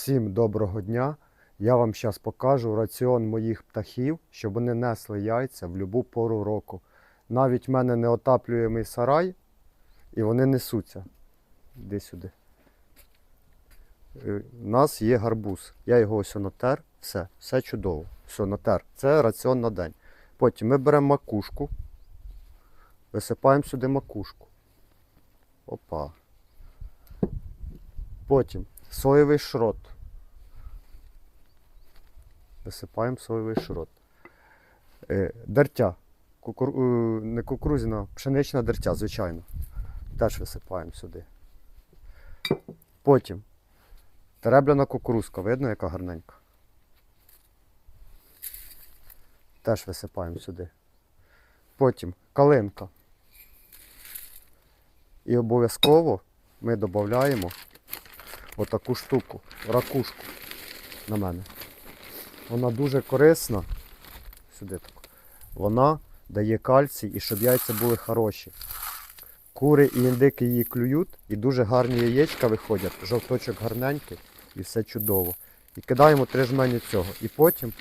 Всім доброго дня! Я вам зараз покажу раціон моїх птахів, щоб вони несли яйця в будь-яку пору року. Навіть в мене неотаплюємий сарай, і вони несуться. Іди сюди. Е, У нас є гарбуз. Я його ось натер. Все, все чудово. Все, натер. Це раціон на день. Потім ми беремо макушку, висипаємо сюди макушку. Опа. Потім соєвий шрот. Висипаємо соєвий шрот. Е, дертя. Кукур... е, Не кукурузяна, пшенична дертя, звичайно. Теж висипаємо сюди. Потім теребляна кукурузка, видно, яка гарненька. Теж висипаємо сюди. Потім калинка. І обов'язково ми додаємо отаку штуку, ракушку на мене. Вона дуже корисна. Сюди так. Вона дає кальцій і щоб яйця були хороші. Кури і індики її клюють, і дуже гарні яєчка виходять, жовточок гарненький і все чудово. І кидаємо три жмені цього. І потім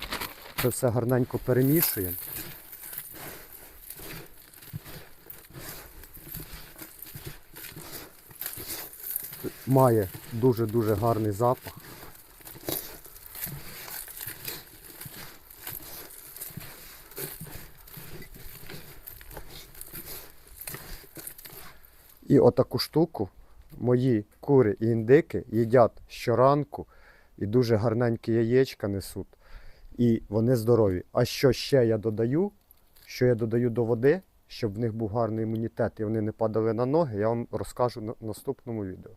це все гарненько перемішуємо. Має дуже-дуже гарний запах. І отаку штуку мої кури і індики їдять щоранку і дуже гарненькі яєчка несуть. І вони здорові. А що ще я додаю? Що я додаю до води, щоб в них був гарний імунітет і вони не падали на ноги, я вам розкажу на наступному відео.